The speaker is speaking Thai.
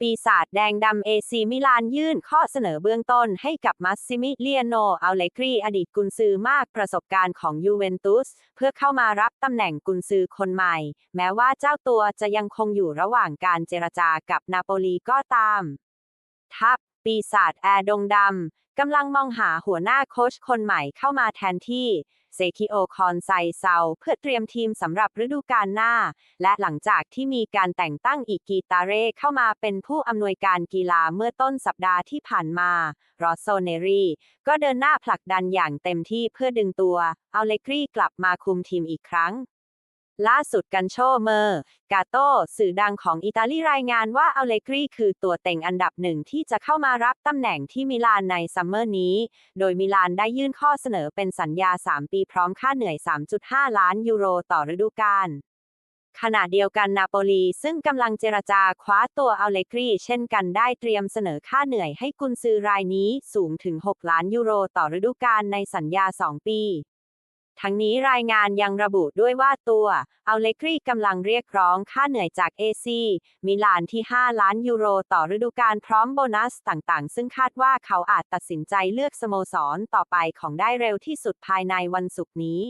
ปีศาจแดงดำเอซีมิลานยื่นข้อเสนอเบื้องต้นให้กับมัสซิมิเลียโนอัลเลกรีอดีตกุนซือมากประสบการณ์ของยูเวนตุส เพื่อเข้ามารับตำแหน่งกุนซือคนใหม่ แม้ว่าเจ้าตัวจะยังคงอยู่ระหว่างการเจรจากับนาโปลีก็ตามทัพ ปีศาจแอร์ดงดำ กำลังมองหาหัวหน้าโค้ชคนใหม่เข้ามาแทนที่เซคิโอคอนไซเซาเพื่อเตรียมทีมสำหรับฤดูกาลหน้า และหลังจากที่มีการแต่งตั้งอีกกีตาเร่เข้ามาเป็นผู้อำนวยการกีฬาเมื่อต้นสัปดาห์ที่ผ่านมา รอสโซเนรีก็เดินหน้าผลักดันอย่างเต็มที่เพื่อดึงตัว เอาเลกรีกลับมาคุมทีมอีกครั้ง ล่าสุดกันโชเมอร์ กาโต้สื่อดังของอิตาลีรายงานว่าอัลเลกรีคือตัวเต็งอันดับหนึ่งที่จะเข้ามารับตำแหน่งที่มิลานในซัมเมอร์นี้ โดยมิลานได้ยื่นข้อเสนอเป็นสัญญา 3 ปีพร้อมค่าเหนื่อย 3.5 ล้านยูโรต่อฤดูกาลขณะเดียวกันนาโปลีซึ่งกำลังเจรจาคว้าตัวอัลเลกรีเช่นกันได้เตรียมเสนอค่าเหนื่อยให้กุนซือรายนี้สูงถึง 6 ล้านยูโรต่อฤดูกาลในสัญญา 2 ปี ทั้งนี้รายงานยังระบุด้วยว่าตัวอัลเลกรีกำลังเรียกร้องค่าเหนื่อยจากเอซีมิลานที่ 5 ล้านยูโรต่อฤดูกาลพร้อมโบนัสต่างๆ ซึ่งคาดว่าเขาอาจตัดสินใจเลือกสโมสรต่อไปของได้เร็วที่สุดภายในวันศุกร์นี้